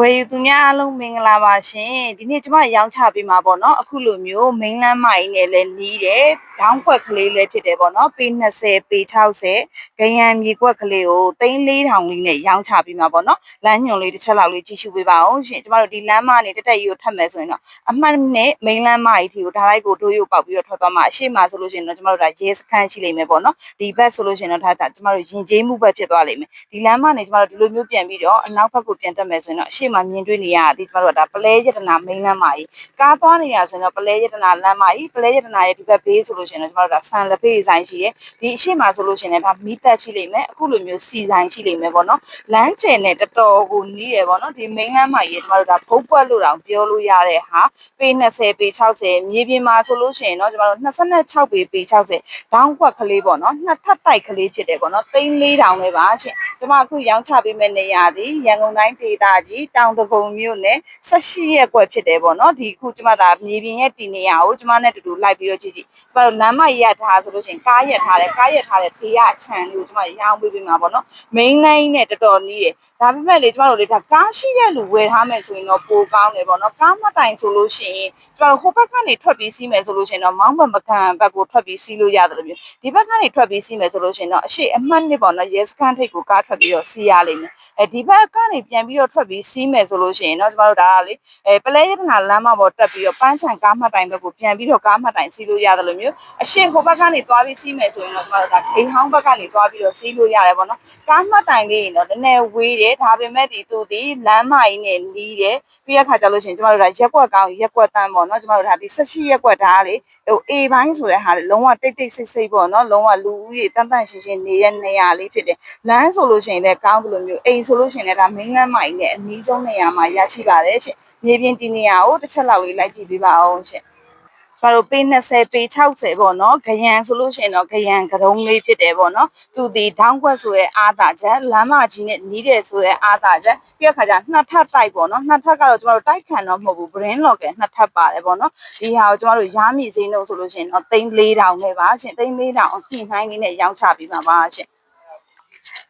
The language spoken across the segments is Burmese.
ဝယ်ယူသူများအားလုံးမင်္ဂလာပါရှင်ဒီနေ့ကျမရောင်းချပေးမှာပေါ့နော်အခုလိုမျိုးမိန်းလမ်းမကြီးနဲ့လည်းနီးတယ် ဒေါင်းခွက်ကလေးလည်းဖြစ်တယ်ပေါ့နော်ပေ20ပေ60ဂရန်မြေကွက်ကလေးကို3400လေးနဲ့ရောင်းချပေးမှာပေါ့နော်လမ်းညွန်လေးတစ်ချက်လောက်လေးကြည့်ရှုပေးပါအောင်ရှင်ကျမတို့ဒီလမ်းမနေတက်တက်ကြီးကိုထပ်မယ်ဆိုရင်တော့အမှတ်နဲ့မိန်းလမ်းမကြီးထီကိုဒါလိုက်ကိုတို့ရုပ်ပေါက်ပြီးတော့ထွက်သွားမှာအရှိမဆိုလို့ရှိရင်တော့ကျမတို့ဒါရဲစခန်းရှိလိမ့်မယ်ပေါ့နော်ဒီဘက်ဆိုလို့ရှိရင်တော့ဒါကျမတို့ရင်ကျေးမှုဘက်ဖြစ်သွားလိမ့်မယ်ဒီလမ်းမနေကျမတို့ဒီလိုမျိုးပြန်ပြီးတော့အနောက်ဘက်ကိုပြန်တက်မယ်ဆိုရင်တော့အရှိမမြင်တွေ့နေရတာဒီကျမတို့ကဒါပလဲရတနာမိန်းလမ်းမကြီးကားသွားနေရဆိုရင်တော့ပလဲရတနာလမ်းမကြီးပလဲရတနာရဲ့ဒီဘက်ဘေးဆိုလို့ရှိရင်တော့ကျမတို့ဒါဆန်လက်ဖေးဆိုင်ရှိတယ်ဒီအရှိမဆိုလို့ရှိရင်လည်းဒါမီးတက်ရှိလိမ့်မယ်အခုလိုမျိုးစီဆိုင်ရှိလိမ့်မယ်ပေါ့နော်လမ်းကျယ်နဲ့တော်တော်ကိုနီးရပေါ့နော်ဒီမိန်းလမ်းမကြီးကျမတို့ဒါဘုတ်ပွက်လို့တောင်ပြောလို့ရတဲ့ဟာပေ20ပေ60မြေပြင်မှာဆိုလို့ရှိရင်တော့ကျမတို့26ပေပေ60ဒေါင်းခွက်ကလေးပေါ့နော်နှစ်ထပ်တိုက်ကလေးဖြစ်တယ်ပေါ့နော်3400ပဲပါရှင်ကျမအခုရောင်းချပေးမယ့်နေရာဒီရန်ကုန်တိုင်းဒေသကြီးတောင်တကုံမြို့နယ်18ရက်ကွက်ဖြစ်တယ်ပေါ့နော်ဒီခုကျမဒါမြေပြင်ရဲ့တည်နေရာကိုကျမနဲ့တူတူလိုက်ပြီးတော့ကြည့်ကြည့်ကျမတို့လမ်းမရက်ထားဆိုလို့ရှိရင်ကားရက်ထားတယ်ကားရက်ထားတဲ့ဖေးရအချံလေးကိုကျမရောင်းပေးပေးမှာပေါ့နော် main line နဲ့တော်တော်နီးတယ်ဒါပေမဲ့လေကျမတို့လေဒါကားရှိတဲ့လူဝယ်ထားမယ်ဆိုရင်တော့ပိုကောင်းတယ်ပေါ့နော်ကားမတိုင်ဆိုလို့ရှိရင်ကျမတို့ဟိုဘက်ကနေထွက်ပြီးစီးမယ်ဆိုလို့ရှိရင်တော့မောင်းဘက်မကန်ဘက်ကိုထွက်ပြီးစီးလို့ရတယ်လို့မျိုးဒီဘက်ကနေထွက်ပြီးစီးမယ်ဆိုလို့ရှိရင်တော့အရှိအမှတ်နှစ်ပေါ့နော်ရဲစခန်းထိပ်ကိုကားထွက်ပြီးတော့စီးရလိမ့်မယ်အဲဒီဘက်ကနေပြန်ပြီးတော့ထွက်ပြီးစီးမယ်ဆိုလို့ရှိရင်တော့ကျမတို့ဒါကလေအဲပလဲရတနာလမ်းမပေါ်တက်ပြီးတော့ပန်းချံကားမှတ်တိုင်ဘက်ကိုပြန်ပြီးတော့ကားမှတ်တိုင်စီးလို့ရတယ်လို့မျိုးအရှိဟိုဘက်ကနေသွားပြီးစီးမယ်ဆိုရင်တော့ကျမတို့ဒါဂိမ်းဟောင်းဘက်ကနေသွားပြီးတော့စီးလို့ရတယ်ပေါ့နော်ကားမှတ်တိုင်လေးရင်တော့နည်းနည်းဝေးတယ်ဒါပေမဲ့ဒီသူဒီလမ်းမကြီးနဲ့နီးတယ်ပြီးရခါကြလို့ရှိရင်ကျမတို့ဒါရက်ကွက်ကောင်းရက်ကွက်တန်းပေါ့နော်ကျမတို့ဒါဒီ18ရက်ကွက်ဒါကလေဟို A ပိုင်းဆိုတဲ့ဟာလေလုံးဝတိတ်တိတ်ဆိတ်ဆိတ်ပေါ့နော်လုံးဝလူဦးရေတန်းတန်းရှင်းရှင်းနေတဲ့နေရာလေးဖြစ်တယ်လမ်းဆိုလို့ရှိရင်လည်းကောင်းတယ်လို့မျိုးအိမ်ဆိုလို့ရှိရင်လည်းဒါမင်းလမ်းမကြီးနဲ့အနည်းဆုံးနေရာမှာရရှိပါတယ်ရှင်မြေပြင်ဒီနေရာကိုတစ်ချက်လောက်လေးလိုက်ကြည့်ပေးပါအောင်ရှင် ဘာလို့ပေ20ပေ60ပေါ့နော်ဂရန်ဆိုလို့ရှိရင်တော့ဂရန်ကရုံးလေးဖြစ်တယ်ပေါ့နော်သူဒီဒေါင်းခွက်ဆိုရဲအာသာချက်လမ်းမကြီးနဲ့နီးတယ်ဆိုရဲအာသာချက်ပြီးတော့ခါကျနှစ်ထပ်တိုက်ပေါ့နော်နှစ်ထပ်ကတော့ကျမတို့တိုက်ခံတော့မဟုတ်ဘူး brain lock ကနှစ်ထပ်ပါတယ်ပေါ့နော်ဒီဟာကိုကျမတို့ရားမိစိမ်းလို့ဆိုလို့ရှိရင်တော့3400နဲ့ပါရှင်3400အပြည့်နှိုင်းလေးနဲ့ရောင်းချပေးပါပါရှင်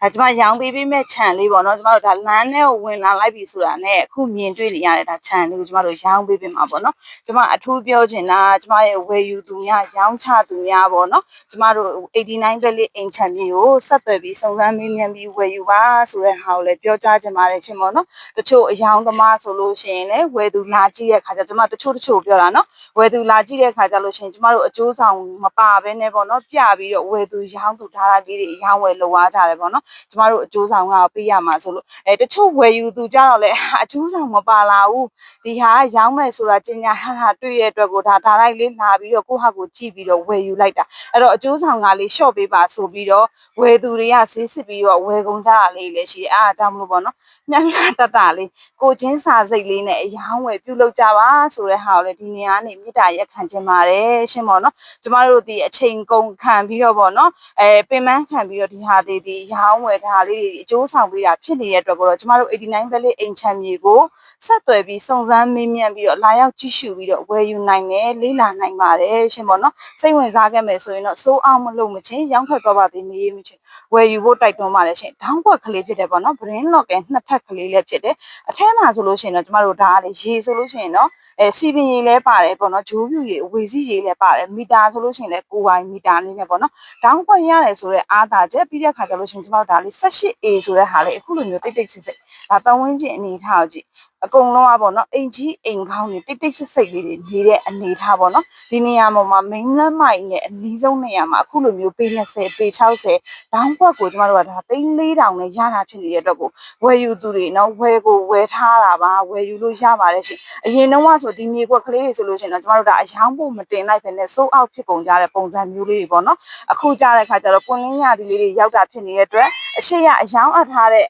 အဲကျမရောင်းပေးပေးမဲ့ခြံလေးပေါ့နော်ကျမတို့ဒါလမ်းထဲကိုဝင်လာလိုက်ပြီဆိုတာနဲ့အခုမြင်တွေ့နေရတဲ့ဒါခြံလေးကိုကျမတို့ရောင်းပေးပေးမှာပေါ့နော်ကျမအထူးပြောချင်တာကျမရဲ့ဝယ်ယူသူများရောင်းချသူများပေါ့နော်ကျမတို့89ပဲလေးအိမ်ခြံမျိုးကိုဆက်သွယ်ပြီးစုံစမ်းမေးမြန်းပြီးဝယ်ယူပါဆိုတဲ့ဟာကိုလည်းပြောကြားချင်ပါတယ်ရှင်ပေါ့နော်တချို့အယောင်သမားဆိုလို့ရှိရင်လည်းဝယ်သူလာကြည့်တဲ့ခါကျကျမတချို့တချို့ပြောတာနော်ဝယ်သူလာကြည့်တဲ့ခါကျလို့ရှိရင်ကျမတို့အကျိုးဆောင်မပါဘဲနဲ့ပေါ့နော်ပြပြီးတော့ဝယ်သူရောင်းသူထားတာလေးတွေရောင်းဝယ်လုပ်သွားကြတယ်ပေါ့နော်ကျမတို့အကျိုးဆောင်ကပေးရမှာဆိုလို့အဲတချို့ဝယ်ယူသူကြတော့လေအကျိုးဆောင်မပါလာဘူးဒီဟာရောင်းမယ်ဆိုတာကျင်ညာဟာဟာတွေ့ရတဲ့အတွက်ကိုဒါဒါလိုက်လေးလာပြီးတော့ကိုယ့်ဟာကိုကြည့်ပြီးတော့ဝယ်ယူလိုက်တာအဲ့တော့အကျိုးဆောင်ကလေး short ပေးပါဆိုပြီးတော့ဝယ်သူတွေကဈေးစစ်ပြီးတော့ဝယ်ကုန်ကြတာလေးလည်းရှိတယ်အားအကြောင်းမလို့ပေါ့နော်မြတ်မြတ်တတလေးကိုချင်းစာစိတ်လေးနဲ့အယောင်းဝယ်ပြုလုပ်ကြပါဆိုတဲ့ဟာကိုလည်းဒီနေရာနေမြစ်တာရက်ခံခြင်းပါတယ်ရှင်းပေါ့နော်ကျမတို့ဒီအချိန်ကုန်ခံပြီးတော့ပေါ့နော်အဲပင်မခံပြီးတော့ဒီဟာတွေဒီရောင်းဝယ်ဒါလေးတွေအကျိုးဆောင်ပေးတာဖြစ်နေတဲ့အတွက်ကိုတော့ကျမတို့89 Valley အိမ်ချမ်းမြေကိုဆက်သွယ်ပြီးစုံစမ်းမေးမြန်းပြီးတော့လာရောက်ကြည့်ရှုပြီးတော့ဝယ်ယူနိုင်တယ်လေးလာနိုင်ပါတယ်ရှင်ပေါ့နော်စိတ်ဝင်စားခဲ့မယ်ဆိုရင်တော့စိုးအောင်မလုပ်မချင်းရောင်းထွက်သွားပါသေးမေးမချင်းဝယ်ယူဖို့တိုက်တွန်းပါတယ်ရှင်ဒေါင်းကွက်ကလေးဖြစ်တယ်ပေါ့နော် brain lock ရဲ့နှစ်ထပ်ကလေးလည်းဖြစ်တယ်အထဲမှာဆိုလို့ရှိရင်တော့ကျမတို့ဒါကလေရေဆိုလို့ရှိရင်တော့အဲစီပင်ရေလည်းပါတယ်ပေါ့နော်ဂျိုးပြူရေအဝေစီရေလည်းပါတယ်မီတာဆိုလို့ရှိရင်လည်းကိုဝိုင်မီတာနည်းနဲ့ပေါ့နော်ဒေါင်းကွက်ရတယ်ဆိုတော့အားသာချက်ပြီးတဲ့ခါကျလို့ရှိရင်ကျမတို့ဒါလေး 18A ဆိုတဲ့ဟာလေးအခုလိုမျိုးတိတ်တိတ်ဆိတ်ဆိတ်ဒါပတ်ဝန်းကျင်အနေထားကိုကြည့်အကုန်လုံးอ่ะပေါ့နော်အိမ်ကြီးအိမ်ကောင်းတွေတိတ်တိတ်ဆိတ်ဆိတ်လေးတွေနေတဲ့အနေထားပေါ့နော်ဒီနေရာပေါ်မှာမိန်းလမ်းမိုင်နဲ့အနည်းဆုံးနေရာမှာအခုလိုမျိုးပေ20ပေ60ဒေါင်းဘက်ကိုကျမတို့ကဒါသိန်း4000နဲ့ရတာဖြစ်နေတဲ့အတွက်ကိုဝယ်ယူသူတွေနော်ဝယ်ကိုဝယ်ထားတာပါဝယ်ယူလို့ရပါတယ်ရှင်အရင်တော့ကဆိုဒီမြေကွက်ကလေးတွေဆိုလို့ရှိရင်တော့ကျမတို့ဒါအယောင်းဖို့မတင်လိုက်ပဲနဲ့စိုးအောက်ဖြစ်ကုန်ကြတဲ့ပုံစံမျိုးလေးတွေပေါ့နော်အခုကြားတဲ့ခါကျတော့ပွင့်လင်းရသည်လေးတွေရောက်တာဖြစ်နေတဲ့အတွက်အရှိရအယောင်းအပ်ထားတဲ့အဲ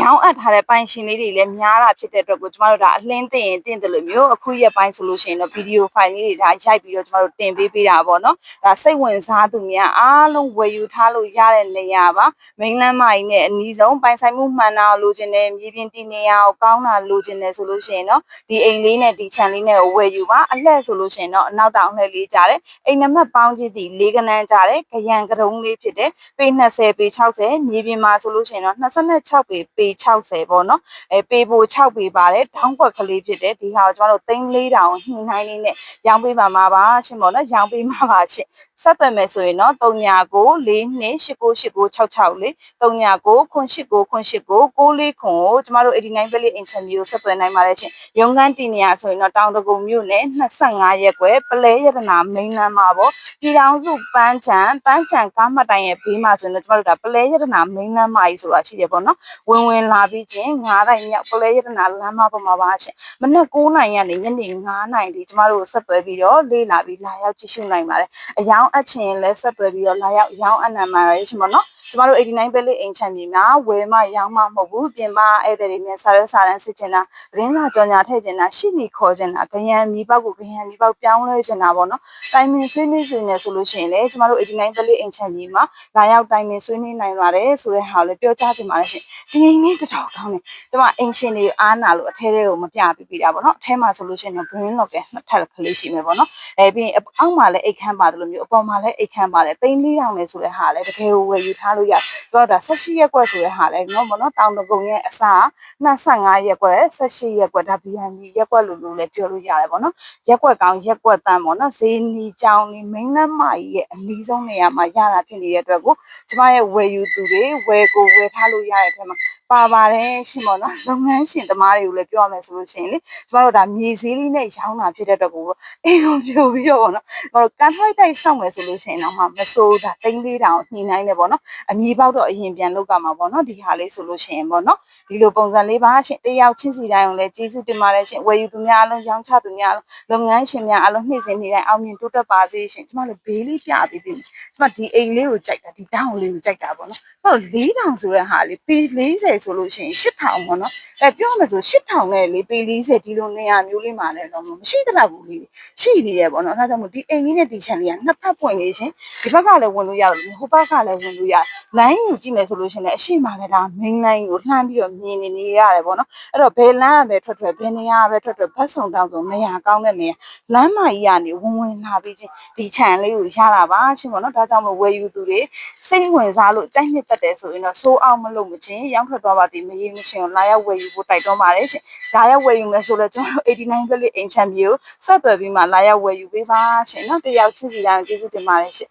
ရောင်းအပ်ထားတဲ့ပိုင်ရှင်လေးတွေလည်းများတာဖြစ်တဲ့အတွက်ကိုကျမတို့ဒါအလင်းတင်ရင်တင်တယ်လို့မျိုးအခုရက်ပိုင်းဆိုလို့ရှိရင်တော့ဗီဒီယိုဖိုင်လေးတွေဒါရိုက်ပြီးတော့ကျမတို့တင်ပေးပေးတာပေါ့နော်ဒါစိတ်ဝင်စားသူများအားလုံးဝယ်ယူထားလို့ရတဲ့နေရာပါမိန်းလမ်းမကြီးနဲ့အနီးဆုံးပိုင်ဆိုင်မှုမှန်တာလိုချင်တယ်မြေပြင်တည်နေရာကိုကောင်းတာလိုချင်တယ်ဆိုလို့ရှိရင်တော့ဒီအိမ်လေးနဲ့ဒီခြံလေးနဲ့ကိုဝယ်ယူပါအလှည့်ဆိုလို့ရှိရင်တော့အနောက်တောင်လှည့်လေးကြားတယ်အိမ်နံပါတ်ပေါင်းချင်းဒီလေးကနန်းကြားတယ်ခရံကရုံးလေးဖြစ်တယ်ပေ20ပေ60မြေပြင်မှာဆိုလို့ရှိရင်တော့26ပေပေ60ပေါ့နော်အဲပေပို6ပေပါတယ်တောင်းကွက်ကလေးဖြစ်တယ်ဒီဟာကိုကျမတို့3400ညှိနှိုင်းလေးနဲ့ရောင်းပေးပါမှာပါရှင်ပေါ့နော်ရောင်းပေးမှာပါရှင်ဆက်သွယ်မယ်ဆိုရင်တော့39 42898966လေး39 989 989 6ခွန်ကိုကျမတို့89 Valley Interview ဆက်သွယ်နိုင်ပါတယ်ရှင်ရုံးခန်းတင်နေရဆိုရင်တော့တောင်တကုံမြို့နယ်25ရက်ကွယ်ပလဲရတနာမိန်းလမ်းမှာပေါ့ပြည်ထောင်စုပန်းချံပန်းချံကားမှတ်တိုင်ရဲ့ဘေးမှာဆိုရင်တော့ကျမတို့ဒါပလဲရတနာမိန်းလမ်းမကြီးဆိုတာရှိတယ်ပေါ့နော်ဝင်ဝင်လာပြီးချင်း9တိုင်မြောက်ပလဲရတနာလမ်းမပေါ်မှာပါရှင်မနက်9နိုင်ကနေညနေ9နိုင်ဒီကျမတို့ဆက်သွယ်ပြီးတော့လေးလာပြီးလာရောက်ကြည့်ရှုနိုင်ပါတယ်အယောင်အချင်းလဲဆက်သွယ်ပြီးတော့လာရောက်ရောင်းအနံမှာရရှင်ပေါ့နော်ကျမတို့89 Valley အိမ်ချမ်းမြေမှာဝယ်မရောင်းမမဟုတ်ဘူးပြင်ပဧည့်သည်တွေမြန်စာရွက်စာတမ်းစစ်ချင်တာသတင်းစာကြော်ညာထည့်ချင်တာရှိနီခေါ်ချင်တာခရံမီပေါက်ကိုခရံမီပေါက်ပြောင်းလဲချင်တာပေါ့နော်တိုင်မင်ဆွေးနွေးဆွေးနေဆိုလို့ရှိရင်လေကျမတို့89 Valley အိမ်ချမ်းမြေမှာလာရောက်တိုင်မင်ဆွေးနွေးနိုင်ပါတယ်ဆိုတဲ့ဟာကိုလည်းပြောကြားချင်ပါတယ်ရှင်ဒီအိမ်လေးတစ်ထောင်ကောင်းတယ်ကျမအိမ်ရှင်တွေအားနာလို့အထဲထဲကိုမပြပြပြတာပေါ့နော်အထဲမှာဆိုလို့ရှိရင်တော့ green lock ကနှစ်ထပ်ကလေးရှိမယ်ပေါ့နော်အဲပြီးရင်အောက်မှာလည်းအိတ်ခမ်းပါတယ်လို့မျိုးအပေါ်မှာလည်းအိတ်ခမ်းပါတယ်သိန်း၄000လဲဆိုတဲ့ဟာလည်းတကယ်ကိုဝယ်ယူထားလို့ရဆိုတော့ဒါ18ရက်ကွက်ဆိုတဲ့ဟာလည်းနော်ပေါ့နော်တောင်တကုံရဲ့အစား25ရက်ကွက်18ရက်ကွက်ဒါ BNB ရက်ကွက်လို့လို့လည်းပြောလို့ရတယ်ပေါ့နော်ရက်ကွက်ကောင်းရက်ကွက်တန်းပေါ့နော်ဈေးနီကြောင်းနီမိန်းလမ်းမကြီးရဲ့အနည်းဆုံးနေရာမှာရတာဖြစ်နေတဲ့အတွက်ကိုကျမရဲ့ဝယ်ယူသူတွေဝယ်ကိုဝယ်ထားလို့ရတဲ့အထက်မှာပါပါတယ်ရှင်ပေါ့နော်လုပ်ငန်းရှင်သမားတွေကိုလည်းပြောရမယ်ဆိုလို့ရှိရင်လေကျမတို့ဒါမြေစည်းလေးနဲ့ရောင်းတာဖြစ်တဲ့အတွက်ကိုအိမ်ကိုပြိုပြီးတော့ပေါ့နော်ကျမတို့ကန်ထိုက်တိုက်စောင့်မယ်ဆိုလို့ရှိရင်တော့မှမစိုးတာသိန်းလေးတောင်ညှိနှိုင်းနေပေါ့နော်အမြေပေါက်တော့အရင်ပြန်လောက်ကမှာပေါ့နော်ဒီဟာလေးဆိုလို့ရှိရင်ပေါ့နော်ဒီလိုပုံစံလေးပါရှင်တယောက်ချင်းစီတိုင်းကိုလည်းကျေးဇူးတင်ပါတယ်ရှင်ဝယ်ယူသူများအလုံးရောင်းချသူများအလုံးလုပ်ငန်းရှင်များအလုံးနှိမ့်စင်နေတိုင်းအောင်မြင်တိုးတက်ပါစေရှင်ကျမတို့ဘေးလေးပြပြီးပြီကျမဒီအိမ်လေးကိုကြိုက်တာဒီတောင်လေးကိုကြိုက်တာပေါ့နော်ဟုတ်၄တောင်ဆိုတဲ့ဟာလေးပေ40ဆိုလို့ရှိရင်၈တောင်ပေါ့နော်အဲပြောမယ်ဆို၈တောင်နဲ့လေပေ40ဒီလိုနေရာမျိုးလေးမှာလည်းတော့မရှိတတ်ဘူးလေးရှိနေတယ်ပေါ့နော်ဒါကြောင့်မို့ဒီအိမ်လေးနဲ့ဒီချန်လေးကနှစ်ဖက်ပွင့်လေးရှင်ဒီဘက်ကလည်းဝင်လို့ရတယ်ဟိုဘက်ကလည်းဝင်လို့ရလိုင်းယူကြည့်မယ်ဆိုလို့ရှိရင်လည်းအရှိမလည်းဒါ main line ကိုလှမ်းပြီးတော့မြင်နေနေရတယ်ပေါ့နော်အဲ့တော့ဘယ်လမ်းကပဲထွက်ထွက်ဘယ်နေရာကပဲထွက်ထွက်ဘတ်ဆောင်တောင်းဆိုနေရာကောင်းတဲ့နေရာလမ်းမကြီးကနေဝင်ဝင်လာပြီးချင်းဒီခြံလေးကိုရတာပါချင်းပေါ့နော်ဒါကြောင့်မို့ဝယ်ယူသူတွေစိတ်ဝင်စားလို့ကြိုက်နှစ်သက်တယ်ဆိုရင်တော့စိုးအောင်မလို့မချင်းရောင်းထွက်သွားပါသည်မရေးမချင်းကိုလာရောက်ဝယ်ယူဖို့တိုက်တွန်းပါတယ်ရှင်ဒါရောက်ဝယ်ယူမယ်ဆိုတော့ကျွန်တော်89 Valley အိမ်ချမ်းမြေကိုဆက်သွယ်ပြီးမှလာရောက်ဝယ်ယူပေးပါရှင်နော်တယောက်ချင်းစီတိုင်းကျေးဇူးတင်ပါတယ်ရှင်